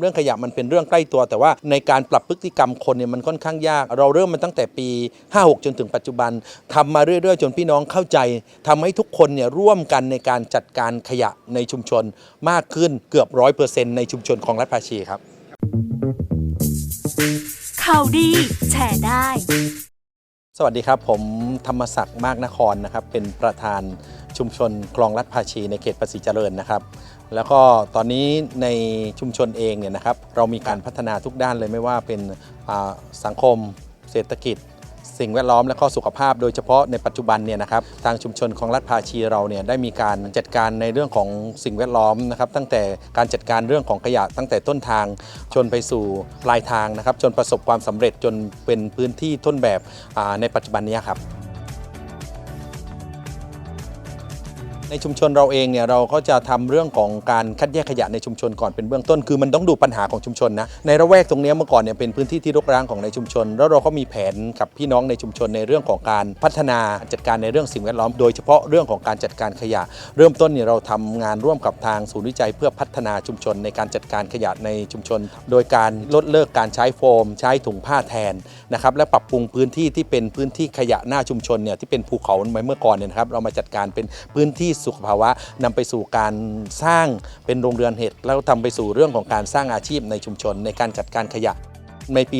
เรื่องขยะมันเป็นเรื่องใกล้ตัว แต่ว่าในการปรับพฤติกรรมคนเนี่ยมันค่อนข้างยาก เราเริ่มมันตั้งแต่ปี 56 จนถึงปัจจุบันทำมาเรื่อยๆ จนพี่น้องเข้าใจทำให้ทุกคนเนี่ยร่วมกันในการจัดการขยะในชุมชนมากขึ้นเกือบร้อยเปอร์เซ็นต์ในชุมชนของรัฐภาชีครับข่าวดี แชร์ได้ สวัสดีครับ ผมธรรมศักดิ์มากนครนะครับเป็นประธาน ชุมชนคลองลัดภาชีในเขตภาษีเจริญนะครับ แล้วก็ตอนนี้ในชุมชนเองเนี่ยนะครับเรามีการพัฒนาทุกด้านเลยไม่ว่าเป็นสังคม เศรษฐกิจ สิ่งแวดล้อมและก็สุขภาพ โดยเฉพาะในปัจจุบันเนี่ยนะครับทางชุมชนของรัฐภาชีเราเนี่ยได้มีการจัดการในเรื่องของสิ่งแวดล้อมนะครับตั้งแต่การจัดการเรื่องของขยะตั้งแต่ต้นทางจนไปสู่ปลายทางนะครับจนประสบความสำเร็จจนเป็นพื้นที่ต้นแบบในปัจจุบันนี้ครับ ในชุมชนเราเองเนี่ยเราก็จะทำเรื่องของการคัดแยกขยะในชุมชนก่อนเป็นเบื้องต้น คือมันต้องดูปัญหาของชุมชนนะในระแวกตรงนี้เมื่อก่อนเนี่ยเป็นพื้นที่ที่รกร้างของในชุมชน แล้วเราก็มีแผนกับพี่น้องในชุมชนในเรื่องของการพัฒนาจัดการในเรื่องสิ่งแวดล้อม โดยเฉพาะเรื่องของการจัดการขยะ เริ่มต้นเนี่ยเราทำงานร่วมกับทางศูนย์วิจัยเพื่อพัฒนาชุมชน ในการจัดการขยะในชุมชน โดยการลดเลิกการใช้โฟม ใช้ถุงผ้าแทนนะครับและปรับปรุงพื้นที่ที่เป็นพื้นที่ขยะหน้าชุมชนเนี่ยที่เป็นภูเขาไว้เมื่อก่อนเนี่ยนะครับเรามาจัดการเป็นพื้นที่สุขภาวะนำไปสู่การสร้างเป็นโรงเรือนเห็ดแล้วทำไปสู่เรื่องของการสร้างอาชีพในชุมชน ในการจัดการขยะในปี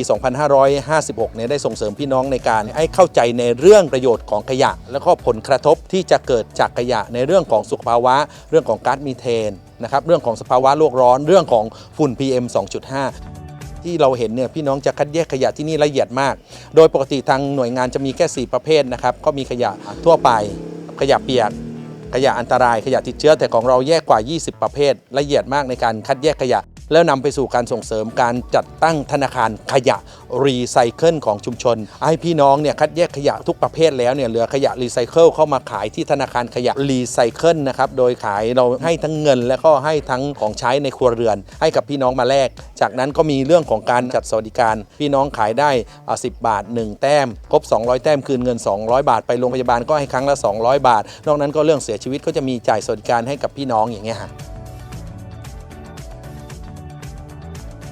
2556 เนี่ยได้ส่งเสริมพี่น้องในการให้เข้าใจในเรื่องประโยชน์ของขยะ แล้วก็ผลกระทบที่จะเกิดจากขยะในเรื่องของสุขภาวะ เรื่องของก๊าซมีเทนนะครับเรื่องของสภาวะโลกร้อน เรื่องของฝุ่น PM 2.5ที่เราเห็นเนี่ยพี่น้องจะคัดแยกขยะที่นี่ละเอียดมาก โดยปกติทางหน่วยงานจะมีแค่ 4 ประเภทนะครับ ก็มีขยะทั่วไป ขยะเปียก ขยะอันตรายขยะติดเชื้อแต่ของเราแยกกว่า 20 ประเภท ละเอียดมากในการคัดแยกขยะ แล้วนำไปสู่การส่งเสริมการจัดตั้งธนาคารขยะรีไซเคิลของชุมชน ให้พี่น้องเนี่ยคัดแยกขยะทุกประเภทแล้วเนี่ยเหลือขยะรีไซเคิลเข้ามาขายที่ธนาคารขยะรีไซเคิลนะครับโดยขายเราให้ทั้งเงิน และก็ให้ทั้งของใช้ในครัวเรือน ให้กับพี่น้องมาแลกจากนั้นก็มีเรื่องของการจัดสวัสดิการ พี่น้องขายได้ 10 บาท 1 แต้ม ครบ 200 แต้มคืนเงิน 200 บาท ไปโรงพยาบาลก็ให้ครั้งละ 200 บาท นอกนั้นก็เรื่องเสียชีวิตก็จะมีจ่ายสวัสดิการให้กับพี่น้องอย่างเงี้ยฮะ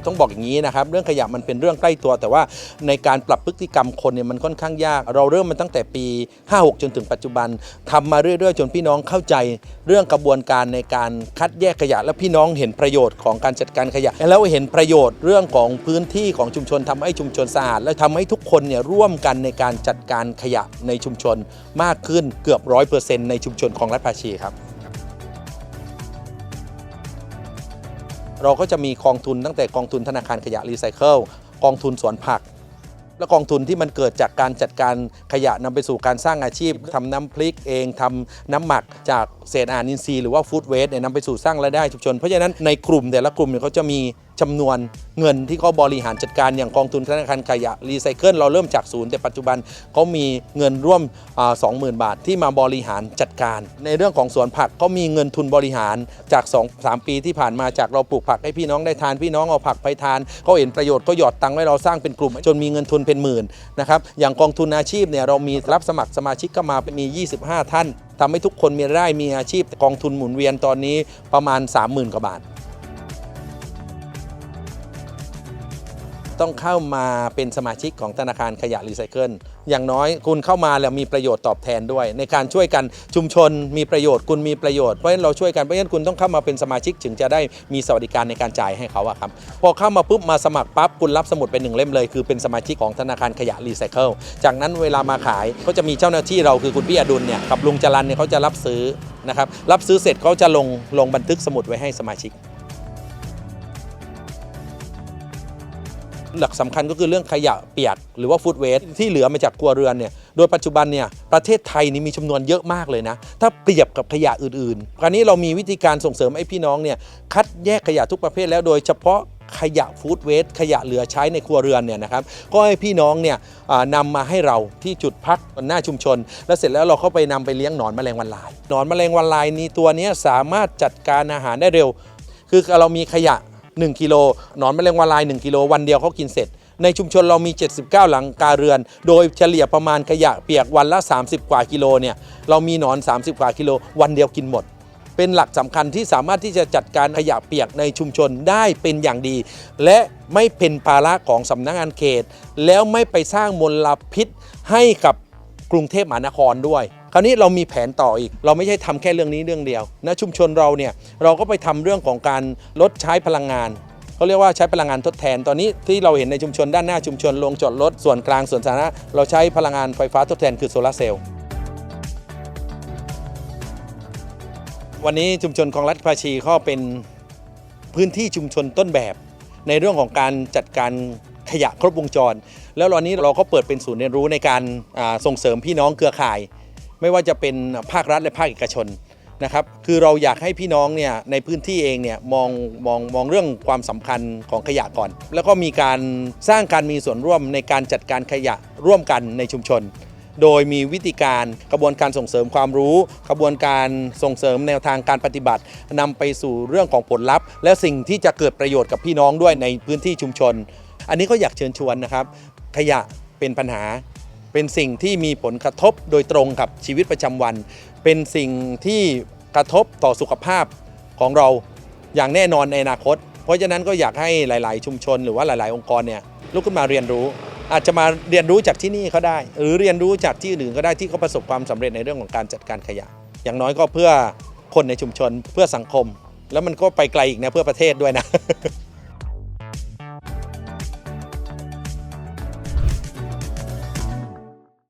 ต้องบอกอย่างนี้นะครับเรื่องขยะมันเป็นเรื่องใกล้ตัว แต่ว่าในการปรับพฤติกรรมคนเนี่ยมันค่อนข้างยาก เราเริ่มมันตั้งแต่ปี 56 จนถึงปัจจุบันทำมาเรื่อยๆ จนพี่น้องเข้าใจเรื่องกระบวนการในการคัดแยกขยะ และพี่น้องเห็นประโยชน์ของการจัดการขยะ แล้วเห็นประโยชน์เรื่องของพื้นที่ของชุมชนทำให้ชุมชนสะอาดและทำให้ทุกคนเนี่ยร่วมกันในการจัดการขยะในชุมชนมากขึ้นเกือบร้อยเปอร์เซ็นต์ในชุมชนของรัฐภาชีครับ เราก็จะมีกองทุนตั้งแต่กองทุนธนาคารขยะรีไซเคิลกองทุนสวนผัก และกองทุนที่มันเกิดจากการจัดการขยะนำไปสู่การสร้างอาชีพทำน้ำพริกเองทำน้ำหมักจากเศษอาหารอินทรีย์หรือว่าฟู้ดเวสต์เนี่ยนำไปสู่สร้างรายได้ชุมชน เพราะฉะนั้นในกลุ่มแต่ละกลุ่มเนี่ยเขาจะมี จำนวนเงินที่เขาบริหารจัดการอย่างกองทุนธนาคารขยะรีไซเคิลเราเริ่มจากศูนย์แต่ปัจจุบันเขามีเงินร่วมสองหมื่นบาทที่มาบริหารจัดการ ในเรื่องของสวนผักก็มีเงินทุนบริหารจาก 2 3 ปีที่ผ่านมาจากเราปลูกผักให้พี่น้องได้ทานพี่น้องเอาผักไปทานเขาเห็นประโยชน์ก็หยอดตังค์ไว้เราสร้างเป็นกลุ่ม จนมีเงินทุนเป็นหมื่นนะครับอย่างกองทุนอาชีพเนี่ยเรามีรับสมัครสมาชิกก็มามี 25 ท่านทำให้ทุกคนมีรายมีอาชีพกองทุนหมุนเวียนตอนนี้ประมาณ 30,000 กว่าบาท ต้องเข้ามาเป็นสมาชิกของธนาคารขยะรีไซเคิลอย่างน้อยคุณเข้ามาแล้วมีประโยชน์ตอบแทนด้วย ในการช่วยกันชุมชนมีประโยชน์คุณมีประโยชน์เพราะฉะนั้นเราช่วยกันเพราะฉะนั้นคุณต้องเข้ามาเป็นสมาชิกถึงจะได้มีสวัสดิการในการจ่ายให้เขาอะครับพอเข้ามาปุ๊บมาสมัครปั๊บคุณรับสมุดเป็นหนึ่งเล่มเลยคือเป็นสมาชิกของธนาคารขยะรีไซเคิลจากนั้นเวลามาขายก็จะมีเจ้าหน้าที่เราคือคุณพี่อดุลเนี่ยกับลุงจรันเนี่ยเขาจะรับซื้อนะครับรับซื้อเสร็จเขาจะลงลงบันทึกสมุดไว้ให้สมาชิก หลักสำคัญก็คือเรื่องขยะเปียก หรือว่าฟู้ดเวสที่เหลือมาจากครัวเรือนเนี่ยโดยปัจจุบันเนี่ยประเทศไทยนี่มีจำนวนเยอะมากเลยนะ ถ้าเปรียบกับขยะอื่นๆ คราวนี้เรามีวิธีการส่งเสริมให้พี่น้องเนี่ยคัดแยกขยะทุกประเภทแล้วโดยเฉพาะขยะฟู้ดเวสขยะเหลือใช้ในครัวเรือนเนี่ยนะครับก็ให้พี่น้องเนี่ยนำมาให้เราที่จุดพักหน้าชุมชน แล้วเสร็จแล้วเราเข้าไปนำไปเลี้ยงหนอนแมลงวันลายหนอนแมลงวันลายนี้ตัวนี้สามารถจัดการอาหารได้เร็ว คือเรามีขยะ 1กิโลหนอนแมลงวันลาย 1กิโลวันเดียวเขากินเสร็จ ในชุมชนเรามี 79 หลังคาเรือน โดยเฉลี่ยประมาณขยะเปียกวันละ 30 กว่ากิโลเนี่ยเรามีหนอน 30 กว่ากิโลวันเดียวกินหมดเป็นหลักสำคัญที่สามารถที่จะจัดการขยะเปียกในชุมชนได้เป็นอย่างดี และไม่เป็นภาระของสำนักงานเขต แล้วไม่ไปสร้างมลพิษให้กับกรุงเทพมหานครด้วย ราวนี้เรามีแผนต่ออีก เราไม่ใช่ทำแค่เรื่องนี้เรื่องเดียวนะชุมชนเราเนี่ยเราก็ไปทำเรื่องของการลดใช้พลังงานเขาเรียกว่าใช้พลังงานทดแทน ตอนนี้ที่เราเห็นในชุมชนด้านหน้าชุมชนโรงจอดรถส่วนกลางส่วนสาธารณะเราใช้พลังงานไฟฟ้าทดแทนคือโซลาร์เซลล์วันนี้ชุมชนของรัฐภาชีก็เป็นพื้นที่ชุมชนต้นแบบ ในเรื่องของการจัดการขยะครบวงจร แล้ววันนี้เราก็เปิดเป็นศูนย์เรียนรู้ในการส่งเสริมพี่น้องเครือข่าย ไม่ว่าจะเป็นภาครัฐและภาคเอกชนนะครับคือเราอยากให้พี่น้องเนี่ยในพื้นที่เองเนี่ยมองมองมองเรื่องความสำคัญของขยะก่อน แล้วก็มีการสร้างการมีส่วนร่วมในการจัดการขยะร่วมกันในชุมชน โดยมีวิธีการกระบวนการส่งเสริมความรู้กระบวนการส่งเสริมแนวทางการปฏิบัตินำไปสู่เรื่องของผลลัพธ์ และสิ่งที่จะเกิดประโยชน์กับพี่น้องด้วยในพื้นที่ชุมชน อันนี้ก็อยากเชิญชวนนะครับ ขยะเป็นปัญหา เป็นสิ่งที่มีผลกระทบโดยตรงกับชีวิตประจำวัน เป็นสิ่งที่กระทบต่อสุขภาพของเราอย่างแน่นอนในอนาคต เพราะฉะนั้นก็อยากให้หลาย ๆ ชุมชน หรือว่าหลาย ๆ องค์กรเนี่ยลุกขึ้นมาเรียนรู้ อาจจะมาเรียนรู้จากที่นี่เขาได้ หรือเรียนรู้จากที่อื่นก็ได้ที่เขาประสบความสำเร็จในเรื่องของการจัดการขยะ อย่างน้อยก็เพื่อคนในชุมชนเพื่อสังคม แล้วมันก็ไปไกลอีกนะเพื่อประเทศด้วยนะ